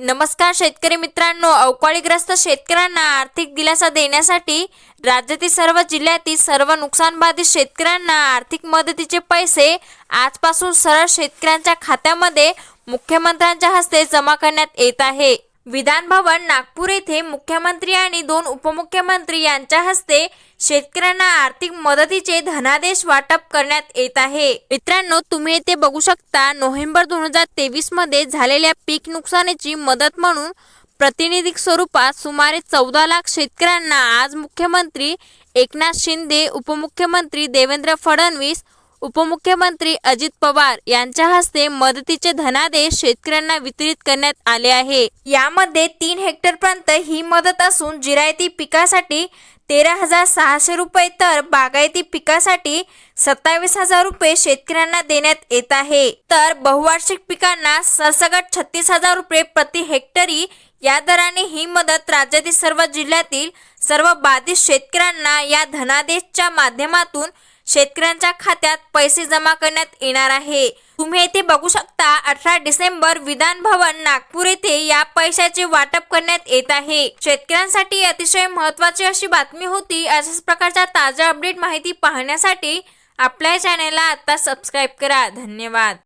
नमस्कार शेतकरी मित्रांनो अवकाळीग्रस्त शेतकऱ्यांना आर्थिक दिलासा देण्यासाठी राज्यातील सर्व जिल्ह्यातील सर्व नुकसानबाधित शेतकऱ्यांना आर्थिक मदतीचे पैसे आजपासून सरळ शेतकऱ्यांच्या खात्यामध्ये मुख्यमंत्र्यांच्या हस्ते जमा करण्यात येत आहे. विधान भवन नागपूर येथे मुख्यमंत्री आणि दोन उपमुख्यमंत्री यांच्या हस्ते शेतकऱ्यांना आर्थिक मदतीचे धनादेश वाटप करण्यात येत आहे. मित्रांनो तुम्ही येथे बघू शकता नोव्हेंबर दोन हजार तेवीसमध्ये झालेल्या पीक नुकसानीची मदत म्हणून प्रातिनिधिक स्वरूपात सुमारे चौदा लाख शेतकऱ्यांना आज मुख्यमंत्री एकनाथ शिंदे उपमुख्यमंत्री देवेंद्र फडणवीस उपमुख्यमंत्री अजित पवार यांच्या हस्ते मदतीचे धनादेश शेतकऱ्यांना वितरित करण्यात आले आहे. यामध्ये तीन हेक्टरपर्यंत ही मदत असून जिरायती पिकासाठी तेरा हजार सहाशे रुपये तर बागायती पिकासाठी सत्तावीस हजार रुपये शेतकऱ्यांना देण्यात येत आहे. तर बहुवार्षिक पिकांना सरसगट छत्तीस हजार रुपये प्रति हेक्टरी या दराने ही मदत राज्यातील सर्व जिल्ह्यातील सर्व बाधित शेतकऱ्यांना या धनादेशच्या माध्यमातून शेतकऱ्यांच्या खात्यात पैसे जमा करण्यात येणार आहे. तुम्ही येथे बघू शकता अठरा डिसेंबर विधान भवन नागपूर येथे या पैशाचे वाटप करण्यात येत आहे. शेतकऱ्यांसाठी अतिशय महत्त्वाची अशी बातमी होती. अशाच प्रकारच्या ताज्या अपडेट माहिती पाहण्यासाठी आपल्या चॅनेलला आता सबस्क्राईब करा. धन्यवाद.